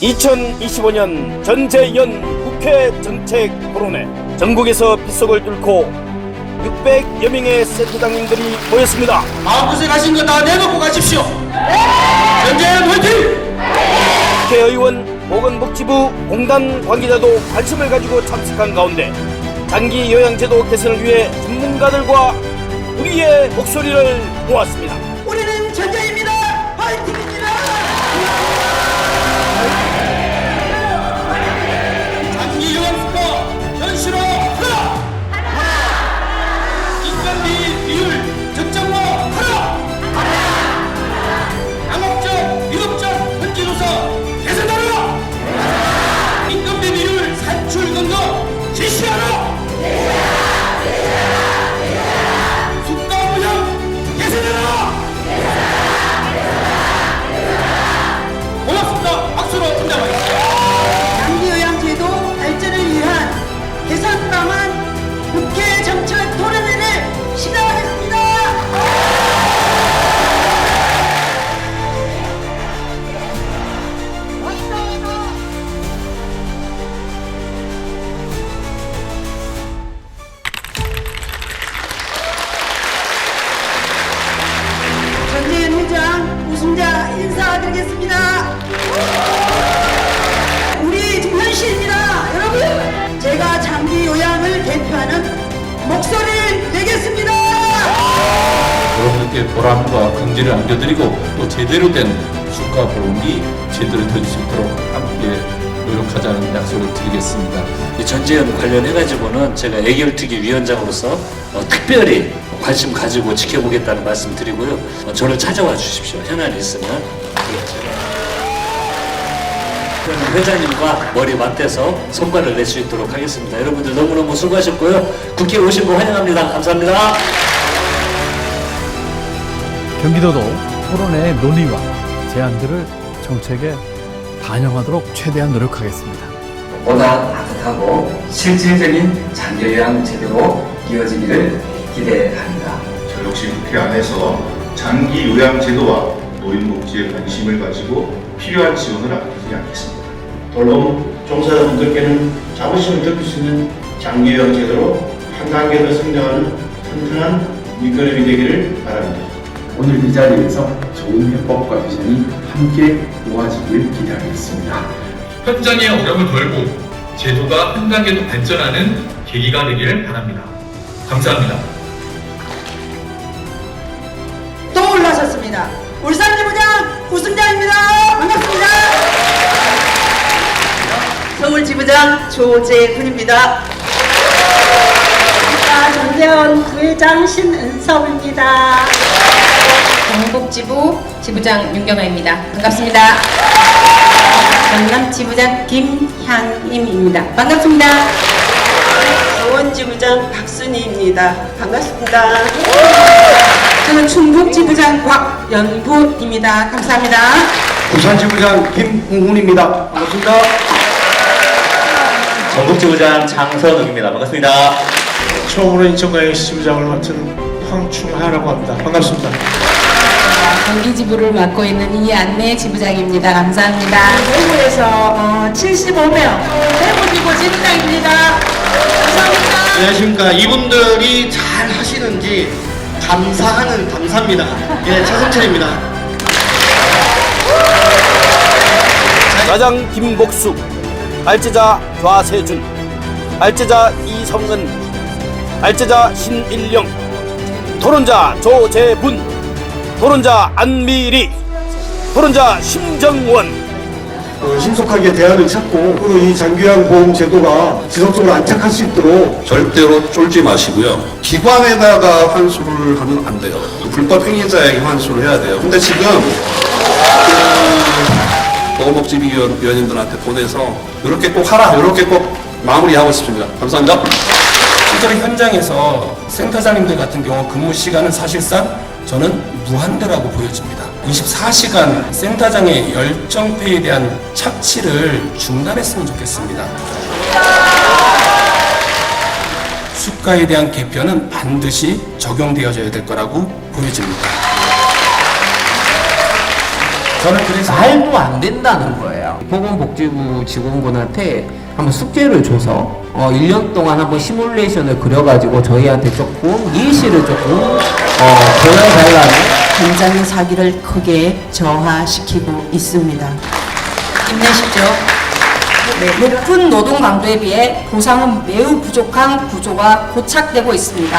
2025년 전재연 국회 정책 토론회 전국에서 빗속을 뚫고 600여 명의 센터장님들이 모였습니다. 마음고생하신 거 다 내놓고 가십시오. 전재현 화이팅! 국회의원 보건복지부 공단 관계자도 관심을 가지고 참석한 가운데 장기 요양제도 개선을 위해 전문가들과 우리의 목소리를 모았습니다. 인사드리겠습니다. 우리 현실입니다. 여러분, 제가 장기 요양을 대표하는 목소리를 내겠습니다. 여러분께 보람과 긍지를 안겨드리고 또 제대로 된 수가 보험이 제대로 될 수 있도록 함께 노력하자는 약속을 드리겠습니다. 이 전재현 관련해가지고는 제가 애결특위 위원장으로서 어, 특별히 관심 가지고 지켜보겠다는 말씀 드리고요. 어, 저를 찾아와 주십시오. 현안이 있으면. 저는 회장님과 머리 맞대서 성과를 낼 수 있도록 하겠습니다. 여러분들 너무너무 수고하셨고요. 국회에 오신 거 환영합니다. 감사합니다. 경기도도 토론회의 논의와 제안들을 정책에 반영하도록 최대한 노력하겠습니다. 보다 따뜻하고 실질적인 장기요양 제도로 이어지기를 기대합니다. 저 역시 국회 안에서 장기 요양 제도와 노인 복지에 관심을 가지고 필요한 지원을 아끼지 않겠습니다. 돌봄 종사자분들께는 자부심을 느낄 수 있는 장기요양 제도로 한 단계 더 성장하는 튼튼한 밑거름이 되기를 바랍니다. 오늘 이 자리에서 좋은 해법과 비전이 함께 모아지길 기대하겠습니다. 현장의 어려움을 덜고 제도가 한 단계 더 발전하는 계기가 되기를 바랍니다. 감사합니다. 또 올라섰습니다. 우승자입니다. 반갑습니다. 서울 지부장 조재훈입니다. 전대원 부회장 신은섭입니다. 경북지부 지부장 윤경아입니다. 반갑습니다. 전남 지부장 김향임입니다. 반갑습니다. 강원 지부장 박순희입니다. 반갑습니다. 저는 충북 지부장 곽연부입니다. 감사합니다. 부산 지부장 김웅훈입니다. 반갑습니다. 전북지부장 장선욱입니다. 반갑습니다. 처음으로 인천광역시 지부장을 맡은 황충하라고 합니다. 반갑습니다. 경기지부를 맡고 있는 이안내 지부장입니다. 감사합니다. 대구에서 75명 대구지부 지부장입니다. 안녕하십니까. 이분들이 잘 하시는지 감사하는 감사입니다. 예, 차승철입니다. 과장 김복수, 알제자 좌세준, 알제자 이성은, 알제자 신일영, 토론자 조재분, 토론자 안미리, 토론자 심정원, 어, 신속하게 대안을 찾고 그리고 이 장기요양 보험 제도가 지속적으로 안착할 수 있도록 절대로 쫄지 마시고요. 기관에다가 환수를 하면 안 돼요. 불법 행위자에게 환수를 해야 돼요. 근데 지금 그 보건복지위원님들한테 보내서 이렇게 꼭 하라, 이렇게 꼭 마무리하고 싶습니다. 감사합니다. 실제로 현장에서 센터장님들 같은 경우 근무 시간은 사실상 저는 무한대라고 보여집니다. 24시간 센터장의 열정페이에 대한 착취를 중단했으면 좋겠습니다. 수가에 대한 개편은 반드시 적용되어져야 될 거라고 보여집니다. 저는 그래서 말도 안 된다는 거예요. 보건복지부 직원분한테 한번 숙제를 줘서 어, 1년 동안 한번 시뮬레이션을 그려가지고 저희한테 조금 예시를 조금 어, 보여달라는 현장 사기를 크게 저하시키고 있습니다. 힘내십시오. 네, 높은 노동 강도에 비해 보상은 매우 부족한 구조가 고착되고 있습니다.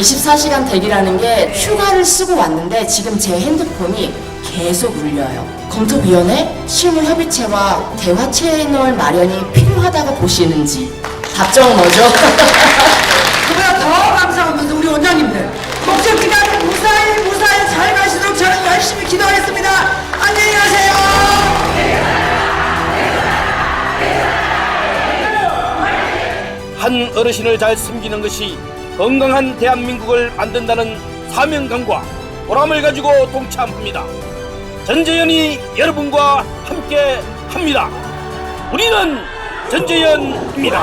24시간 대기라는 게 휴가를 쓰고 왔는데 지금 제 핸드폰이 계속 울려요. 검토위원회 실무 협의체와 대화 채널 마련이 필요하다고 보시는지 답정은 뭐죠? 그보다 더 감사한 것은 우리 원장님들 목적기간 무사히 무사히 잘 가시도록 저는 열심히 기도하겠습니다. 안녕히 가세요. 한 어르신을 잘 섬기는 것이 건강한 대한민국을 만든다는 사명감과 보람을 가지고 동참합니다. 전재현이 여러분과 함께 합니다. 우리는 전재현입니다.